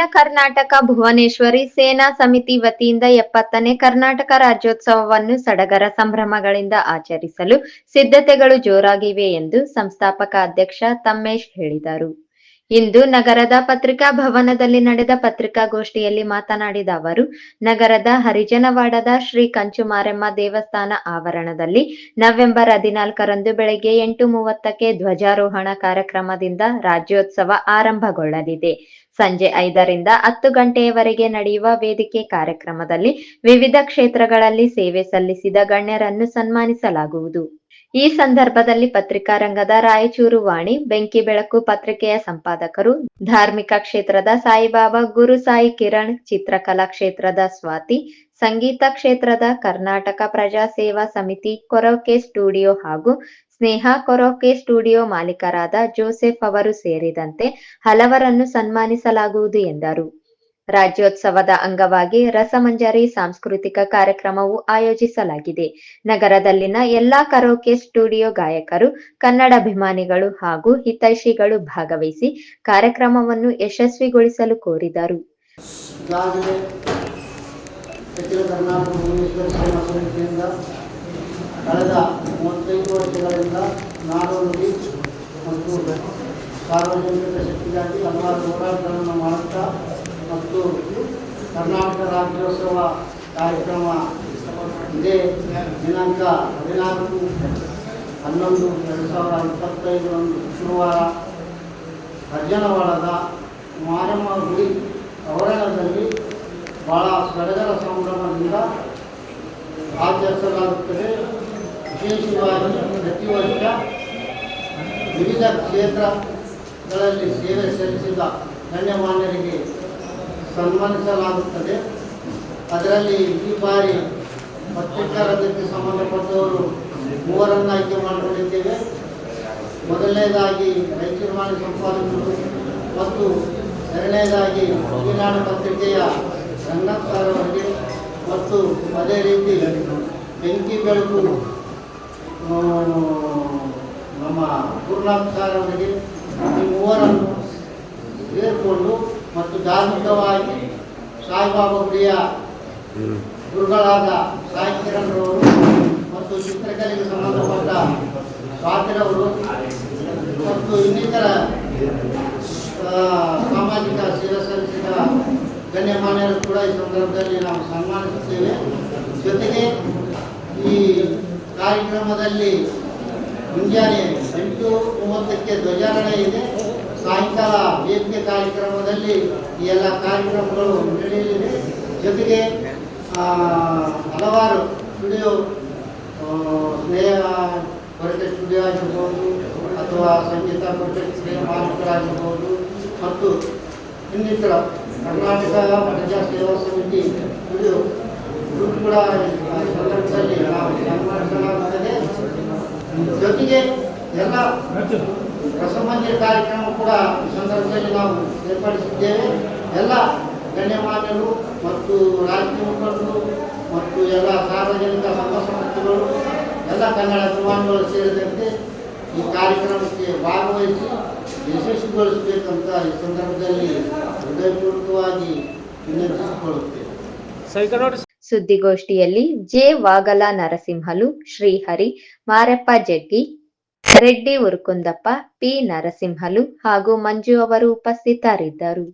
ಅಖಿಲ ಕರ್ನಾಟಕ ಭುವನೇಶ್ವರಿ ಸೇನಾ ಸಮಿತಿ ವತಿಯಿಂದ ಎಪ್ಪತ್ತನೇ ಕರ್ನಾಟಕ ರಾಜ್ಯೋತ್ಸವವನ್ನು ಸಡಗರ ಸಂಭ್ರಮಗಳಿಂದ ಆಚರಿಸಲು ಸಿದ್ಧತೆಗಳು ಜೋರಾಗಿವೆ ಎಂದು ಸಂಸ್ಥಾಪಕ ಅಧ್ಯಕ್ಷ ತಮ್ಮೇಶ್ ಹೇಳಿದರು. ಇಂದು ನಗರದ ಪತ್ರಿಕಾ ಭವನದಲ್ಲಿ ನಡೆದ ಪತ್ರಿಕಾಗೋಷ್ಠಿಯಲ್ಲಿ ಮಾತನಾಡಿದ ಅವರು, ನಗರದ ಹರಿಜನವಾಡದ ಶ್ರೀ ಕಂಚುಮಾರೆಮ್ಮ ದೇವಸ್ಥಾನ ಆವರಣದಲ್ಲಿ ನವೆಂಬರ್ ಹದಿನಾಲ್ಕರಂದು ಬೆಳಗ್ಗೆ ಎಂಟು ಮೂವತ್ತಕ್ಕೆ ಧ್ವಜಾರೋಹಣ ಕಾರ್ಯಕ್ರಮದಿಂದ ರಾಜ್ಯೋತ್ಸವ ಆರಂಭಗೊಳ್ಳಲಿದೆ. ಸಂಜೆ ಐದರಿಂದ ಹತ್ತು ಗಂಟೆಯವರೆಗೆ ನಡೆಯುವ ವೇದಿಕೆ ಕಾರ್ಯಕ್ರಮದಲ್ಲಿ ವಿವಿಧ ಕ್ಷೇತ್ರಗಳಲ್ಲಿ ಸೇವೆ ಸಲ್ಲಿಸಿದ ಗಣ್ಯರನ್ನು ಸನ್ಮಾನಿಸಲಾಗುವುದು. ಈ ಸಂದರ್ಭದಲ್ಲಿ ಪತ್ರಿಕಾ ರಂಗದ ರಾಯಚೂರು ವಾಣಿ, ಬೆಂಕಿ ಬೆಳಕು ಪತ್ರಿಕೆಯ ಸಂಪಾದಕರು, ಧಾರ್ಮಿಕ ಕ್ಷೇತ್ರದ ಸಾಯಿಬಾಬಾ, ಗುರು ಸಾಯಿ ಕಿರಣ್, ಚಿತ್ರಕಲಾ ಕ್ಷೇತ್ರದ ಸ್ವಾತಿ, ಸಂಗೀತ ಕ್ಷೇತ್ರದ ಕರ್ನಾಟಕ ಪ್ರಜಾ ಸೇವಾ ಸಮಿತಿ ಕೊರೋಕೆ ಸ್ಟುಡಿಯೋ ಹಾಗೂ ಸ್ನೇಹ ಕೊರೋಕೆ ಸ್ಟುಡಿಯೋ ಮಾಲೀಕರಾದ ಜೋಸೆಫ್ ಅವರು ಸೇರಿದಂತೆ ಹಲವರನ್ನು ಸನ್ಮಾನಿಸಲಾಗುವುದು ಎಂದರು. ರಾಜ್ಯೋತ್ಸವದ ಅಂಗವಾಗಿ ರಸಮಂಜರಿ ಸಾಂಸ್ಕೃತಿಕ ಕಾರ್ಯಕ್ರಮವು ಆಯೋಜಿಸಲಾಗಿದೆ. ನಗರದಲ್ಲಿನ ಎಲ್ಲಾ ಕರೋಕೆ ಸ್ಟುಡಿಯೋ ಗಾಯಕರು, ಕನ್ನಡಾಭಿಮಾನಿಗಳು ಹಾಗೂ ಹಿತೈಷಿಗಳು ಭಾಗವಹಿಸಿ ಕಾರ್ಯಕ್ರಮವನ್ನು ಯಶಸ್ವಿಗೊಳಿಸಲು ಕೋರಿದರು. ಸಾರ್ವಜನಿಕ ಶಕ್ತಿಗಾಗಿ ಹಲವಾರು ಹೋರಾಟಗಳನ್ನು ಮಾಡುತ್ತಾ ಮತ್ತು ಕರ್ನಾಟಕ ರಾಜ್ಯೋತ್ಸವ ಕಾರ್ಯಕ್ರಮ ಇದೇ ದಿನಾಂಕ ಹದಿನಾಲ್ಕು ಹನ್ನೊಂದು ಎರಡು ಸಾವಿರದ ಇಪ್ಪತ್ತೈದರಂದು ಶುಕ್ರವಾರ ಸಜ್ಜನವಾಡದ ಮಾರಮ್ಮ ಗುಡಿ ಆವರಣದಲ್ಲಿ ಭಾಳ ಸಡಗರ ಸಂಭ್ರಮದಿಂದ ಆಚರಿಸಲಾಗುತ್ತದೆ. ವಿಶೇಷವಾಗಿ ಪ್ರತಿ ವರ್ಷ ವಿವಿಧ ಕ್ಷೇತ್ರಗಳಲ್ಲಿ ಸೇವೆ ಸಲ್ಲಿಸಿದ ಗಣ್ಯಮಾನ್ಯರಿಗೆ ಸನ್ಮಾನಿಸಲಾಗುತ್ತದೆ ಅದರಲ್ಲಿ ಈ ಬಾರಿ ಪತ್ರಿಕಾ ರಂಗಕ್ಕೆ ಸಂಬಂಧಪಟ್ಟವರು ಮೂವರನ್ನು ಆಯ್ಕೆ ಮಾಡಿಕೊಂಡಿದ್ದೇವೆ. ಮೊದಲನೇದಾಗಿ ರೈತರು ಮಾಡಿ ಸಂಪಾದಕರು ಮತ್ತು ಎರಡನೇದಾಗಿ ಈನಾಡು ಪತ್ರಿಕೆಯ ಸರ್ ಮತ್ತು ಅದೇ ರೀತಿ ಬೆಂಕಿ ಬೆಳಕು ನಮ್ಮ ಗುರುನಾಥ್ ಈ ಮೂವರನ್ನು ಸೇರಿಕೊಂಡು ಮತ್ತು ಧಾರ್ಮಿಕವಾಗಿ ಸಾಯಿಬಾಬಾ ಗುಡಿಯ ಗುರುಗಳಾದ ಸಾಯಿ ಕಿರಣ್ ಮತ್ತು ಚಿತ್ರಕಲೆಗೆ ಸಂಬಂಧಪಟ್ಟ ಸ್ವಾತಿರವರು ಮತ್ತು ಇನ್ನಿತರ ಸಾಮಾಜಿಕ ಸೇವೆ ಸಲ್ಲಿಸಿದ ಗಣ್ಯಮಾನ್ಯರು ಕೂಡ ಈ ಸಂದರ್ಭದಲ್ಲಿ ನಾವು ಸನ್ಮಾನಿಸುತ್ತೇವೆ. ಜೊತೆಗೆ ಈ ಕಾರ್ಯಕ್ರಮದಲ್ಲಿ ಮುಂಜಾನೆ ಎಂಟು ಮೂವತ್ತಕ್ಕೆ ಧ್ವಜಾರೋಹಣ ಇದೆ. ಸಾಯಂಕಾಲ ವೇದಿಕೆ ಕಾರ್ಯಕ್ರಮದಲ್ಲಿ ಈ ಎಲ್ಲ ಕಾರ್ಯಕ್ರಮಗಳು ನಡೆಯಲಿವೆ ಜೊತೆಗೆ ಹಲವಾರು ಸ್ಟುಡಿಯೋ ಸ್ನೇಹ ಕೊರತೆ ಸ್ಟುಡಿಯೋ ಆಗಿರ್ಬೋದು, ಅಥವಾ ಸಂಗೀತ ಕೊರತೆ ಸ್ನೇಹ ಮಾಲೀಕರಾಗಿರ್ಬೋದು, ಮತ್ತು ಇನ್ನಿತರ ಕರ್ನಾಟಕ ಪ್ರಜಾ ಸೇವಾ ಸಮಿತಿ ಸ್ಟುಡಿಯೋ ಕೂಡ ಸಂದರ್ಭದಲ್ಲಿ ನಾವು ಜೊತೆಗೆ ಎಲ್ಲ ರಸಮಂಜರಿ ಕಾರ್ಯಕ್ರಮ ಕೂಡ ಈ ಸಂದರ್ಭದಲ್ಲಿ ನಾವು ಏರ್ಪಡಿಸಿದ್ದೇವೆ. ಎಲ್ಲ ಗಣ್ಯಮಾನ್ಯರು ಮತ್ತು ರಾಜಕೀಯ ಮುಖಂಡರು ಮತ್ತು ಎಲ್ಲ ಸಾರ್ವಜನಿಕ ಸಂಘ ಸಂಸ್ಥೆಗಳು, ಎಲ್ಲ ಕನ್ನಡ ಅಭಿಮಾನಿಗಳು ಸೇರಿದಂತೆ ಈ ಕಾರ್ಯಕ್ರಮಕ್ಕೆ ಭಾಗವಹಿಸಿ ಯಶಸ್ವಿಗೊಳಿಸಬೇಕಂತ ಈ ಸಂದರ್ಭದಲ್ಲಿ ಹೃದಯಪೂರ್ವಕವಾಗಿ ವಿನಂತಿಸಿಕೊಳ್ಳುತ್ತೇವೆ ಸುದ್ದಿಗೋಷ್ಠಿಯಲ್ಲಿ ಜೆ ವಾಗಲ ನರಸಿಂಹಲು, ಶ್ರೀಹರಿ ಮಾರೆಪ್ಪ ಜಗ್ಗಿ ರೆಡ್ಡಿ ಉರುಕುಂದಪ್ಪ ಪಿ ನರಸಿಂಹಲು ಹಾಗೂ ಮಂಜು ಅವರು ಉಪಸ್ಥಿತರಿದ್ದರು.